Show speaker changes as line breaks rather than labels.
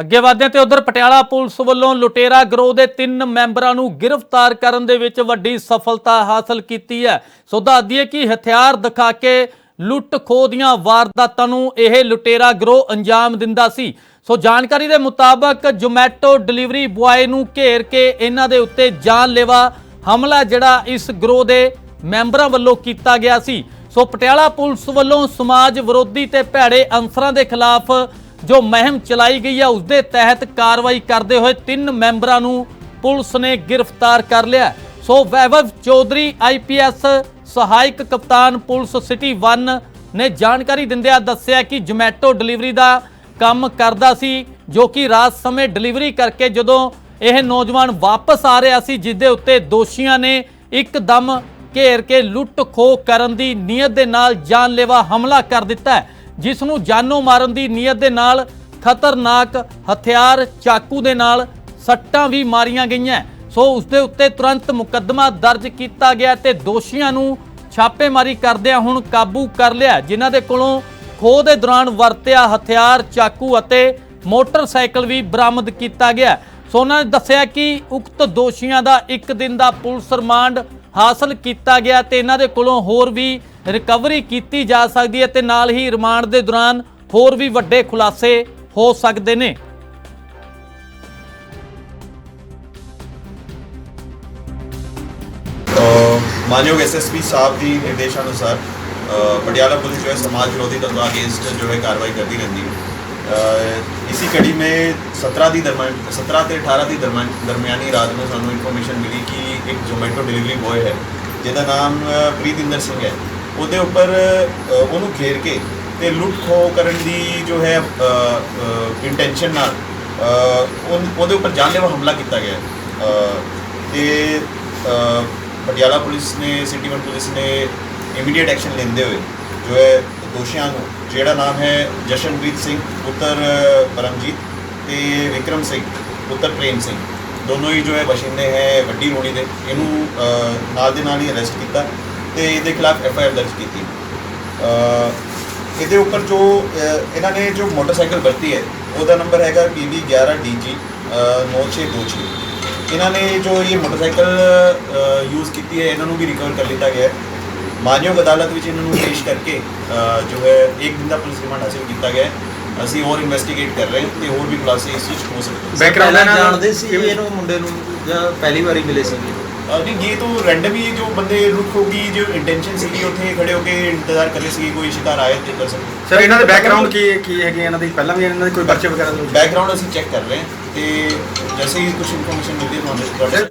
ਅੱਗੇ ਵਧਦੇ ਹਾਂ ਤੇ ਉਧਰ ਪਟਿਆਲਾ ਪੁਲਿਸ ਵੱਲੋਂ ਲੁਟੇਰਾ ਗਰੋਹ ਦੇ ਤਿੰਨ ਮੈਂਬਰਾਂ ਨੂੰ ਗ੍ਰਿਫਤਾਰ ਕਰਨ ਦੇ ਵਿੱਚ ਵੱਡੀ ਸਫਲਤਾ ਹਾਸਲ ਕੀਤੀ ਹੈ। ਸੋ ਦੱਸਦੀਏ ਕਿ ਹਥਿਆਰ ਦਿਖਾ ਕੇ ਲੁੱਟ ਖੋਹ ਦੀਆਂ ਵਾਰਦਾਤਾਂ ਨੂੰ ਇਹ ਲੁਟੇਰਾ ਗਰੋਹ ਅੰਜਾਮ ਦਿੰਦਾ ਸੀ। ਸੋ ਜਾਣਕਾਰੀ ਦੇ ਮੁਤਾਬਕ ਜੋਮੈਟੋ ਡਿਲੀਵਰੀ ਬੁਆਏ ਨੂੰ ਘੇਰ ਕੇ ਇਹਨਾਂ ਦੇ ਉੱਤੇ ਜਾਨਲੇਵਾ ਹਮਲਾ ਜਿਹੜਾ ਇਸ ਗਰੋਹ ਦੇ ਮੈਂਬਰਾਂ ਵੱਲੋਂ ਕੀਤਾ ਗਿਆ ਸੀ। ਸੋ ਪਟਿਆਲਾ ਪੁਲਿਸ ਵੱਲੋਂ ਸਮਾਜ ਵਿਰੋਧੀ ਤੇ ਭੈੜੇ ਅਨਸਰਾਂ ਦੇ ਖਿਲਾਫ ਜੋ ਮਹਿਮ ਚਲਾਈ ਗਈ ਹੈ ਉਸ ਦੇ ਤਹਿਤ ਕਾਰਵਾਈ ਕਰਦੇ ਹੋਏ ਤਿੰਨ ਮੈਂਬਰਾਂ ਨੂੰ ਪੁਲਿਸ ਨੇ ਗ੍ਰਿਫਤਾਰ ਕਰ ਲਿਆ। ਸੋ ਵੈਭਵ ਚੌਧਰੀ ਆਈਪੀਐਸ ਸਹਾਇਕ ਕਪਤਾਨ ਪੁਲਿਸ ਸਿਟੀ 1 ਨੇ ਜਾਣਕਾਰੀ ਦਿੰਦਿਆਂ ਦੱਸਿਆ ਕਿ ਜੋਮੈਟੋ ਡਿਲੀਵਰੀ ਦਾ ਕੰਮ ਕਰਦਾ ਸੀ, ਜੋ ਕਿ ਰਾਤ ਸਮੇਂ ਡਿਲੀਵਰੀ ਕਰਕੇ ਜਦੋਂ ਇਹ ਨੌਜਵਾਨ ਵਾਪਸ ਆ ਰਿਹਾ ਸੀ ਜਿਸ ਦੇ ਉੱਤੇ ਦੋਸ਼ੀਆਂ ਨੇ ਇੱਕਦਮ ਘੇਰ ਕੇ ਲੁੱਟ ਖੋਹ ਕਰਨ ਦੀ ਨੀਅਤ ਦੇ ਨਾਲ ਜਾਨਲੇਵਾ ਹਮਲਾ ਕਰ ਦਿੱਤਾ ਜਿਸ ਨੂੰ ਜਾਨੋਂ ਮਾਰਨ ਦੀ ਨੀਅਤ ਦੇ ਨਾਲ, ਖਤਰਨਾਕ ਹਥਿਆਰ ਚਾਕੂ ਦੇ ਨਾਲ ਸੱਟਾਂ ਵੀ ਮਾਰੀਆਂ ਗਈਆਂ। ਸੋ ਉਸ ਦੇ ਉੱਤੇ ਤੁਰੰਤ ਮੁਕੱਦਮਾ ਦਰਜ ਕੀਤਾ ਗਿਆ ਤੇ ਦੋਸ਼ੀਆਂ ਨੂੰ ਛਾਪੇਮਾਰੀ ਕਰਦਿਆਂ ਹੁਣ ਕਾਬੂ ਕਰ ਲਿਆ। ਜਿਨ੍ਹਾਂ ਦੇ ਕੋਲੋਂ ਖੋਹ ਦੇ ਦੌਰਾਨ ਵਰਤਿਆ ਹਥਿਆਰ, ਚਾਕੂ ਅਤੇ ਮੋਟਰਸਾਈਕਲ ਵੀ ਬਰਾਮਦ ਕੀਤਾ ਗਿਆ। ਸੋ ਉਹਨਾਂ ਨੇ ਦੱਸਿਆ ਕਿ ਉਕਤ ਦੋਸ਼ੀਆਂ ਦਾ ਇੱਕ ਦਿਨ ਦਾ ਪੁਲਿਸ ਰਿਮਾਂਡ ਹਾਸਲ ਕੀਤਾ ਗਿਆ ਤੇ ਇਹਨਾਂ ਦੇ ਕੋਲੋਂ ਹੋਰ ਵੀ ਰਿਕਵਰੀ ਕੀਤੀ ਜਾ ਸਕਦੀ ਹੈ ਤੇ ਨਾਲ ਹੀ ਰਿਮਾਂਡ ਦੇ ਦੌਰਾਨ ਹੋਰ ਵੀ ਵੱਡੇ ਖੁਲਾਸੇ ਹੋ ਸਕਦੇ ਨੇ।
ਮਾਨਯੋਗ ਐਸਐਸਪੀ ਸਾਹਿਬ ਦੀ ਨਿਰਦੇਸ਼ਾਂ ਅਨੁਸਾਰ ਪਟਿਆਲਾ ਪੁਲਿਸ ਜੋ ਹੈ ਸਮਾਜ ਵਿਰੋਧੀ ਤੱਤਾਂ ਅਗੇਂਸਟ ਜੋ ਹੈ ਕਾਰਵਾਈ ਕਰਦੀ ਰਹਿੰਦੀ ਹੈ। ਅ, ਇਸੀ ਕੜੀ में 17 ਦੀ ਦਰਮਿਆਨ 17 ਤੇ 18 ਦੀ ਦਰਮਿਆਨ ਦਰਮਿਆਨੀ ਰਾਤ ਨੂੰ ਸਾਨੂੰ ਇਨਫੋਰਮੇਸ਼ਨ ਮਿਲੀ ਕਿ ਇੱਕ ਜ਼ੋਮੈਟੋ ਡਿਲੀਵਰੀ ਬॉय ਹੈ ਜਿਹਦਾ ਨਾਮ ਅ, ਪ੍ਰੀਤਿੰਦਰ ਸਿੰਘ ਹੈ ਉਹਦੇ ਉੱਪਰ ਉਹਨੂੰ ਘੇਰ ਕੇ ਤੇ ਲੁੱਟ ਖੋ ਕਰਨ ਦੀ ਜੋ ਹੈ ਇੰਟੈਂਸ਼ਨ ਨਾਲ ਉਹਦੇ ਉੱਪਰ ਜਾਨਲੇਵਾ ਹਮਲਾ ਕੀਤਾ ਗਿਆ ਹੈ। ਤੇ ਪਟਿਆਲਾ ਪੁਲਿਸ ਨੇ ਸਿਟੀ ਵਨ ਪੁਲਿਸ ਨੇ ਇਮੀਡੀਏਟ ਐਕਸ਼ਨ ਲੈਂਦੇ ਹੋਏ ਜੋ ਹੈ ਦੋਸ਼ੀਆਂ ਨੂੰ, ਜਿਹੜਾ ਨਾਮ ਹੈ ਜਸ਼ਨਪ੍ਰੀਤ ਸਿੰਘ, ਪੁੱਤਰ ਪਰਮਜੀਤ ਤੇ ਵਿਕਰਮ ਸਿੰਘ, ਪੁੱਤਰ ਪ੍ਰੇਮ ਸਿੰਘ। ਦੋਨੋਂ ਹੀ ਜੋ ਹੈ ਬਸ਼ਿੰਦੇ ਹੈ ਵੱਡੀ ਰੋਣੀ ਦੇ, ਇਹਨੂੰ ਨਾਲ ਦੇ ਨਾਲ ਹੀ ਅਰੈਸਟ ਕੀਤਾ ਤੇ ਇਹਦੇ ਖਿਲਾਫ ਐਫ ਆਈ ਆਰ ਦਰਜ ਕੀਤੀ। ਇਹਦੇ ਉੱਪਰ ਜੋ ਇਹਨਾਂ ਨੇ ਜੋ ਮੋਟਰਸਾਈਕਲ ਵਰਤੀ ਹੈ, ਉਹਦਾ ਨੰਬਰ ਹੈਗਾ PB 11DG 9626 ਇਹਨਾਂ ਨੇ ਜੋ ਇਹ ਮੋਟਰਸਾਈਕਲ ਯੂਜ਼ ਕੀਤੀ ਹੈ, ਇਹਨਾਂ ਨੂੰ ਵੀ ਰਿਕਵਰ ਕਰ ਲਿੱਤਾ ਗਿਆ ਹੈ। ਮਾਨਯੋਗ ਅਦਾਲਤ ਵਿੱਚ ਇਹਨਾਂ ਨੂੰ ਪੇਸ਼ ਕਰਕੇ ਜੋ ਹੈ ਇੱਕ ਦਿਨ ਦਾ ਪੁਲਿਸ ਰਿਮਾਂਡ ਹਾਸਿਲ ਕੀਤਾ ਗਿਆ ਹੈ। ਅਸੀਂ ਹੋਰ ਇਨਵੈਸਟੀਗੇਟ ਕਰ ਰਹੇ ਹਾਂ ਤੇ ਹੋਰ ਵੀ ਖੁਲਾਸੇ ਇਸ ਵਿੱਚ ਹੋ ਸਕਦੇ ਹਨ
ਬੈਕਗ੍ਰਾਉਂਡ ਇਹਨਾਂ
ਜਾਣਦੇ ਸੀ ਇਹਨੂੰ ਮੁੰਡੇ ਨੂੰ ਜਾਂ ਪਹਿਲੀ ਵਾਰੀ ਮਿਲੇ ਸੀਗੇ
ਅ, ਨਹੀਂ ਇਹ ਤਾਂ ਰੈਂਡਮਲੀ ਜੋ ਬੰਦੇ ਲੁੱਟ ਹੋਗੀ ਜੋ ਇੰਟੈਂਸ਼ਨ ਸੀਗੀ ਉੱਥੇ ਖੜੇ ਹੋ ਕੇ ਇੰਤਜ਼ਾਰ ਕਰ ਰਹੇ ਸੀ ਕੋਈ ਸ਼ਿਕਾਰ ਆਏ ਤੇ ਕਰ ਸਕਦੇ।
ਸਰ ਇਹਨਾਂ ਦੇ ਬੈਕਗ੍ਰਾਉਂਡ ਕੀ ਕੀ ਹੈਗੇ ਇਹਨਾਂ ਦੀ? ਪਹਿਲਾਂ ਵੀ ਇਹਨਾਂ ਦੇ ਕੋਈ ਪਰਚੇ ਵਗੈਰਾ
ਬੈਕਗ੍ਰਾਉਂਡ ਅਸੀਂ ਚੈੱਕ ਕਰ ਰਹੇ ਹਾਂ ਤੇ ਜੈਸੇ ਹੀ ਕੁਝ ਇਨਫੋਰਮੇਸ਼ਨ ਮਿਲਦੀ ਹੈ ਤੁਹਾਨੂੰ